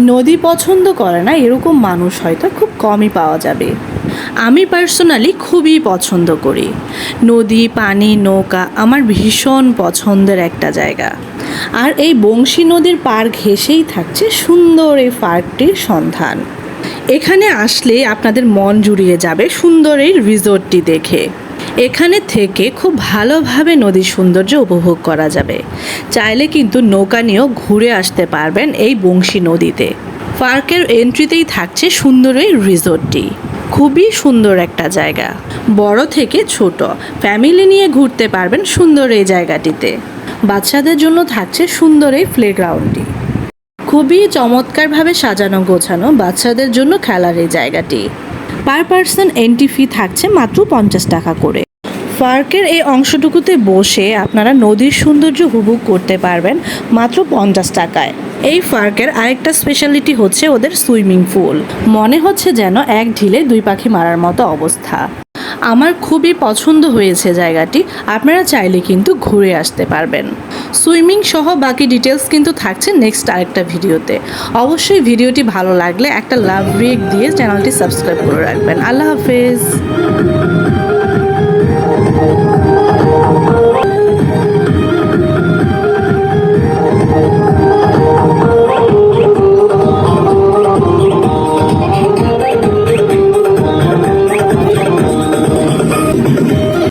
নদী পছন্দ করে না, এরকম মানুষ হয়তো খুব কমই পাওয়া যাবে। আমি পার্সোনালি খুবই পছন্দ করি। নদী, পানি, নৌকা আমার ভীষণ পছন্দের একটা জায়গা। আর এই বংশী নদীর পার ঘেঁষেই থাকছে সুন্দর এই পার্কটির সন্ধান। এখানে আসলে আপনাদের মন জুড়িয়ে যাবে সুন্দর এই রিসোর্টটি দেখে। এখানে থেকে খুব ভালোভাবে নদীর সৌন্দর্য উপভোগ করা যাবে। চাইলে কিন্তু নৌকা নিয়েও ঘুরে আসতে পারবেন এই বংশী নদীতে। পার্কের এন্ট্রিতেই থাকছে সুন্দর এই রিসোর্টটি। খুবই সুন্দর একটা জায়গা। বড় থেকে ছোট। ফ্যামিলি নিয়ে ঘুরতে পারবেন সুন্দর এই জায়গাটিতে। বাচ্চাদের জন্য থাকছে সুন্দর এই প্লেগ্রাউন্ডটি। খুবই চমৎকারভাবে সাজানো গোছানো বাচ্চাদের জন্য খেলার এই জায়গাটি। পার পার্সন এন্ট্রি ফি থাকছে মাত্র পঞ্চাশ টাকা করে। পার্কের এই অংশটুকুতে বসে আপনারা নদীর সৌন্দর্য উপভোগ করতে পারবেন মাত্র পঞ্চাশ টাকায়। এই পার্কের আরেকটা স্পেশালিটি হচ্ছে ওদের সুইমিং পুল মনে হচ্ছে যেন এক ঢিলে দুই পাখি মারার মতো অবস্থা। আমার খুবই পছন্দ হয়েছে জায়গাটি, আপনারা চাইলে কিন্তু ঘুরে আসতে পারবেন। সুইমিং সহ বাকি ডিটেলস কিন্তু থাকছে নেক্সট আরেকটা ভিডিওতে। অবশ্যই ভিডিওটি ভালো লাগলে একটা লাভ ব্রেক দিয়ে চ্যানেলটি সাবস্ক্রাইব করে রাখবেন। আল্লাহ হাফেজ।